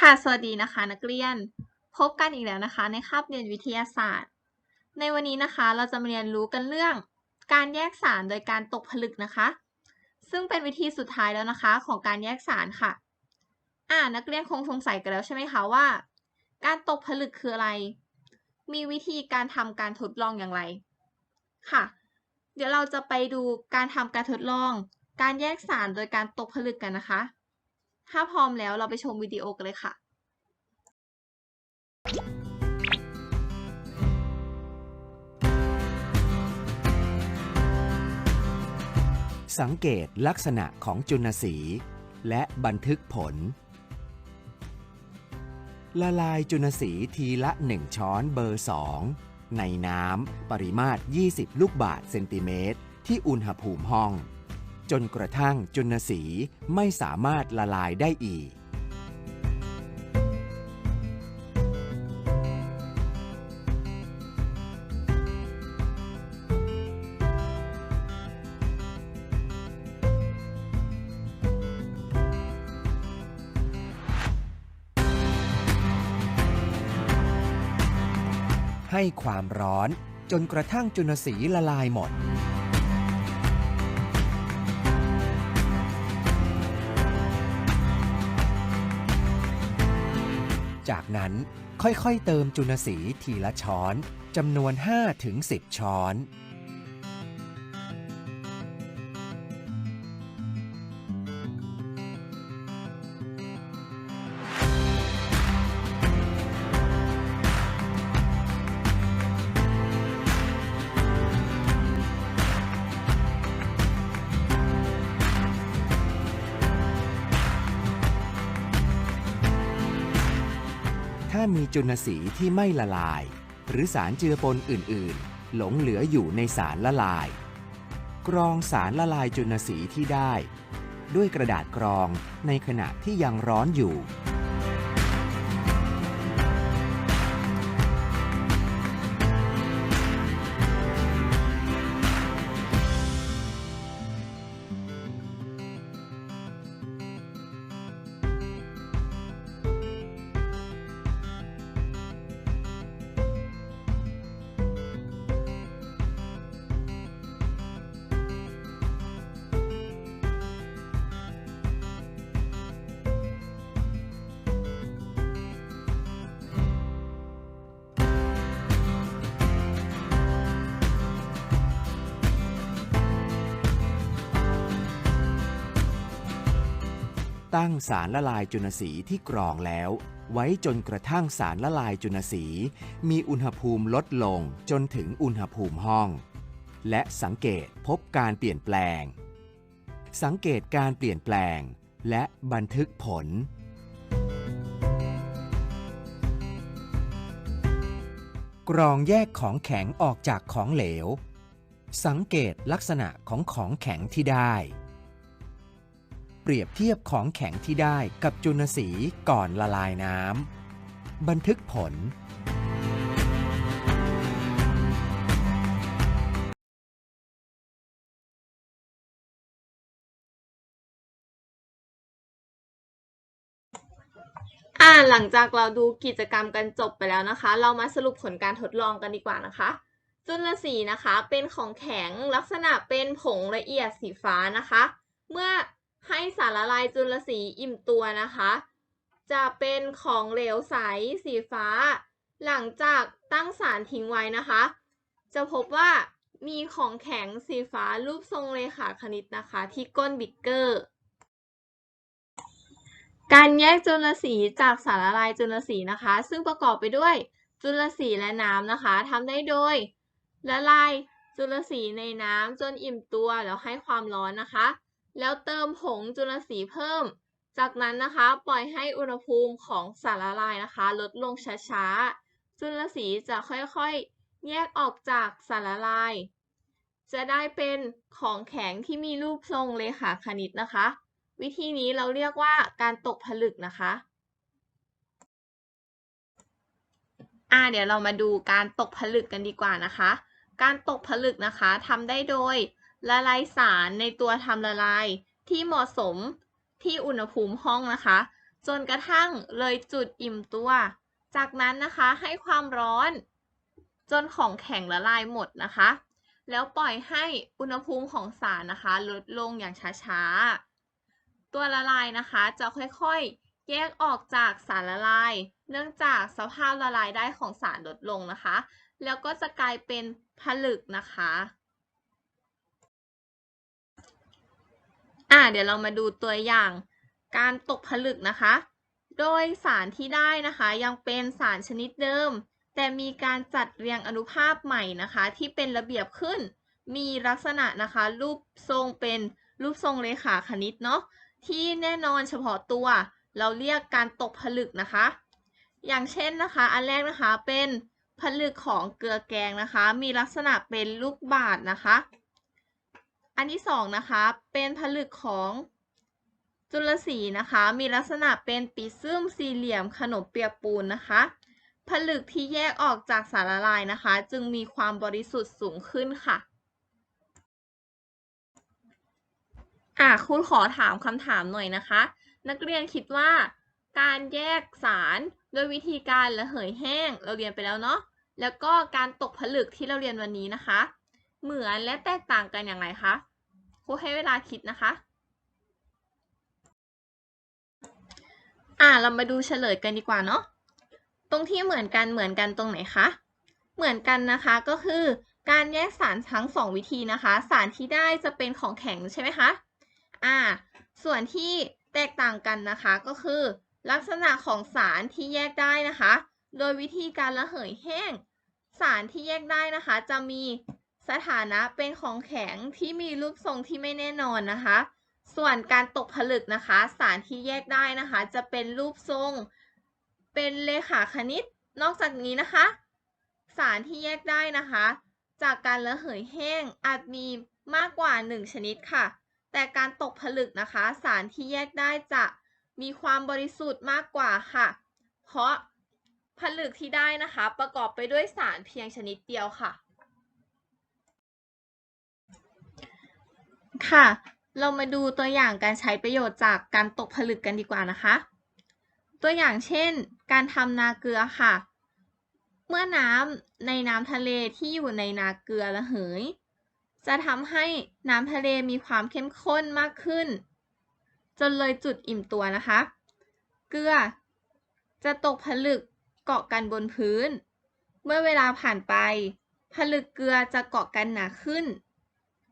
ค่ะ สวัสดีนะคะนักเรียน พบกันอีกแล้วนะคะ ในคาบเรียนวิทยาศาสตร์ ในวันนี้นะคะเราจะมาเรียนรู้กันเรื่อง การแยกสารโดยการตกผลึกนะคะ ซึ่งเป็นวิธีสุดท้ายแล้วนะคะของการแยกสารค่ะ อ่านักเรียนคงสงสัยกันแล้วใช่ไหมคะว่า การตกผลึกคืออะไร มีวิธีการทำการทดลองอย่างไร ค่ะ เดี๋ยวเราจะไปดูการทำการทดลอง การแยกสารโดยการตกผลึกกันนะคะ ถ้าพร้อมแล้วเราไปชมวิดีโอกันเลยค่ะ สังเกตลักษณะของจุลสีและบันทึกผล ละลายจุลสีทีละ 1 ช้อนเบอร์ 2 ในน้ำปริมาตร 20 ลูกบาศก์เซนติเมตร ที่อุณหภูมิห้อง จนกระทั่งจุลสีไม่สามารถละลายได้อีก ให้ความร้อนจนกระทั่งจุลสีละลายหมด จากนั้นค่อยๆเติมจุลสีทีละช้อนจำนวน 5-10 ช้อน มีจุลสีที่ไม่ละลาย หรือสารเจือปนอื่น ๆ หลงเหลืออยู่ในสารละลาย กรองสารละลายจุลสีที่ได้ ด้วยกระดาษกรองในขณะที่ยังร้อนอยู่ ตั้งสารละลายจุลสีที่กรองแล้ว ไว้จนกระทั่งสารละลายจุลสี มีอุณหภูมิลดลงจนถึงอุณหภูมิห้อง และสังเกตพบการเปลี่ยนแปลง สังเกตการเปลี่ยนแปลง และบันทึกผลกรองแยกของแข็งออกจากของเหลว สังเกตลักษณะของของแข็งที่ได้ เปรียบเทียบของแข็งที่ได้กับจุลสีก่อนละลายน้ำ บันทึกผล อ่าหลังจากเราดูกิจกรรมกันจบไปแล้วนะคะ เรามาสรุปผลการทดลองกันดีกว่านะคะจุลสีนะคะเป็นของแข็งลักษณะเป็นผงละเอียดสีฟ้านะคะ เมื่อ ให้สารละลายจุลสีอิ่มตัวนะคะ จะเป็นของเหลวใสสีฟ้า หลังจากตั้งสารทิ้งไว้นะคะ จะพบว่ามีของแข็งสีฟ้ารูปทรงเลขาคณิตนะคะ ที่ก้นบิ๊กเกอร์ การแยกจุลสีจากสารละลายจุลสีนะคะ ซึ่งประกอบไปด้วยจุลสีและน้ำนะคะทำได้โดยละลายจุลสีในน้ำจนอิ่มตัวแล้วให้ความร้อนนะคะ แล้วเติมผงจุลสีเพิ่ม จากนั้นนะคะปล่อยให้อุณหภูมิของสารละลายนะคะ ลดลงช้าๆ จุลสีจะค่อยๆ แยกออกจากสารละลาย จะได้เป็นของแข็งที่มีรูปทรงเลขาคณิตนะคะ วิธีนี้เราเรียกว่าการตกผลึกนะคะอ่าเดี๋ยวเรามาดูการตกผลึกกันดีกว่านะคะ การตกผลึกนะคะทำได้โดย ละลายสารในตัวทำละลายที่เหมาะสมที่อุณหภูมิห้องนะคะ จนกระทั่งเลยจุดอิ่มตัว จากนั้นนะคะให้ความร้อน จนของแข็งละลายหมดนะคะ แล้วปล่อยให้อุณหภูมิของสารนะคะ ลดลงอย่างช้าๆ ตัวละลายนะคะจะค่อยๆ แยกออกจากสารละลาย เนื่องจากสภาพละลายได้ของสารลดลงนะคะ แล้วก็จะกลายเป็นผลึกนะคะ อ่าเดี๋ยวเรามาดูตัวอย่างการตกผลึกนะคะ โดยสารที่ได้นะคะยังเป็นสารชนิดเดิม แต่มีการจัดเรียงอนุภาคใหม่นะคะ ที่เป็นระเบียบขึ้น มีลักษณะนะคะ รูปทรงเป็นรูปทรงเลขาคณิตเนาะที่แน่นอนเฉพาะตัว เราเรียกการตกผลึกนะคะ อย่างเช่นนะคะ อันแรกนะคะเป็นผลึกของเกลือแกงนะคะ มีลักษณะเป็นลูกบาศก์นะคะ อันที่สองนะคะ เป็นผลึกของจุลสีนะคะ มีลักษณะเป็นปีซึมสี่เหลี่ยมขนมเปียกปูนนะคะ ผลึกที่แยกออกจากสารละลายนะคะ จึงมีความบริสุทธิ์สูงขึ้นค่ะอะครูขอถามคำถามหน่อยนะคะ นักเรียนคิดว่า การแยกสารโดยวิธีการระเหยแห้งเราเรียนไปแล้วเนาะแล้วก็การตกผลึกที่เราเรียนวันนี้นะคะ เหมือนและแตกต่างกันอย่างไรคะครูให้เวลาคิดนะคะ อ่าเรามาดูเฉลยกันดีกว่าเนาะ ตรงที่เหมือนกันเหมือนกันตรงไหนคะ เหมือนกันนะคะก็คือการแยกสารทั้งสองวิธีนะคะ สารที่ได้จะเป็นของแข็งใช่ไหมคะ อ่า ส่วนที่แตกต่างกันนะคะก็คือ ลักษณะของสารที่แยกได้นะคะ โดยวิธีการระเหยแห้ง สารที่แยกได้นะคะ จะมี สถานะเป็นของแข็งที่มีรูปทรงที่ไม่แน่นอนนะคะ ส่วนการตกผลึกนะคะ สารที่แยกได้นะคะ จะเป็นรูปทรง เป็นเลขาคณิต นอกจากนี้นะคะ สารที่แยกได้นะคะ จากการระเหยแห้งอาจมีมากกว่า 1 ชนิดค่ะ แต่การตกผลึกนะคะ สารที่แยกได้จะมีความบริสุทธิ์มากกว่าค่ะ เพราะผลึกที่ได้นะคะ ประกอบไปด้วยสารเพียงชนิดเดียวค่ะ ค่ะ เรามาดูตัวอย่างการใช้ประโยชน์จากการตกผลึกกันดีกว่านะคะ ตัวอย่างเช่น การทำนาเกลือค่ะ เมื่อน้ำในน้ำทะเลที่อยู่ในนาเกลือระเหย จะทำให้น้ำทะเลมีความเข้มข้นมากขึ้น จนเลยจุดอิ่มตัวนะคะ เกลือ จะตกผลึกเกาะกันบนพื้น เมื่อเวลาผ่านไป ผลึกเกลือจะเกาะกันหนาขึ้น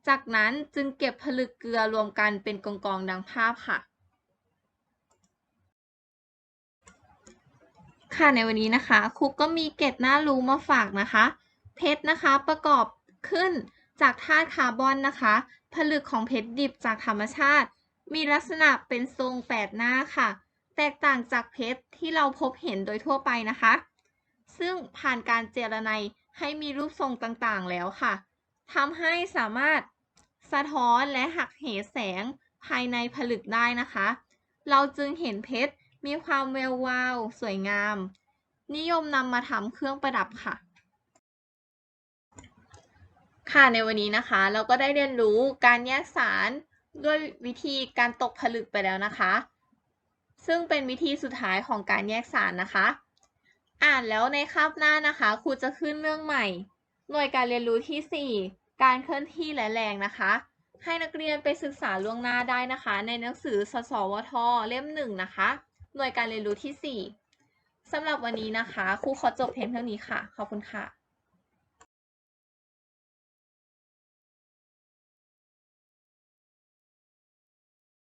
จากนั้นจึงเก็บผลึกเกลือรวมกันเป็นกองๆดังภาพค่ะ ค่ะในวันนี้นะคะครูก็มีเกร็ดน่ารู้มาฝากนะคะ เพชรนะคะประกอบขึ้นจากธาตุคาร์บอนนะคะ ผลึกของเพชรดิบจากธรรมชาติ มีลักษณะเป็นทรงแปดหน้าค่ะ แตกต่างจากเพชรที่เราพบเห็นโดยทั่วไปนะคะ ซึ่งผ่านการเจรไนให้มีรูปทรงต่างๆแล้วค่ะทำให้สามารถ สะท้อนและหักเหแสงภายในผลึกได้นะคะ เราจึงเห็นเพชรมีความแวววาว สวยงาม นิยมนำมาทำเครื่องประดับค่ะ ค่ะในวันนี้นะคะ เราก็ได้เรียนรู้การแยกสารด้วยวิธีการตกผลึกไปแล้วนะคะ ซึ่งเป็นวิธีสุดท้ายของการแยกสารนะคะ อ่านแล้วในคาบหน้านะคะครูจะขึ้นเรื่องใหม่ หน่วยการเรียนรู้ที่ 4 การเคลื่อนที่และแรงนะคะ ให้นักเรียนไปศึกษาล่วงหน้าได้นะคะ ในหนังสือสสวท เล่มหนึ่งนะคะ หน่วยการเรียนรู้ที่ 4สำหรับวันนี้นะคะครูขอจบเพียงเท่านี้ค่ะ ขอบคุณค่ะ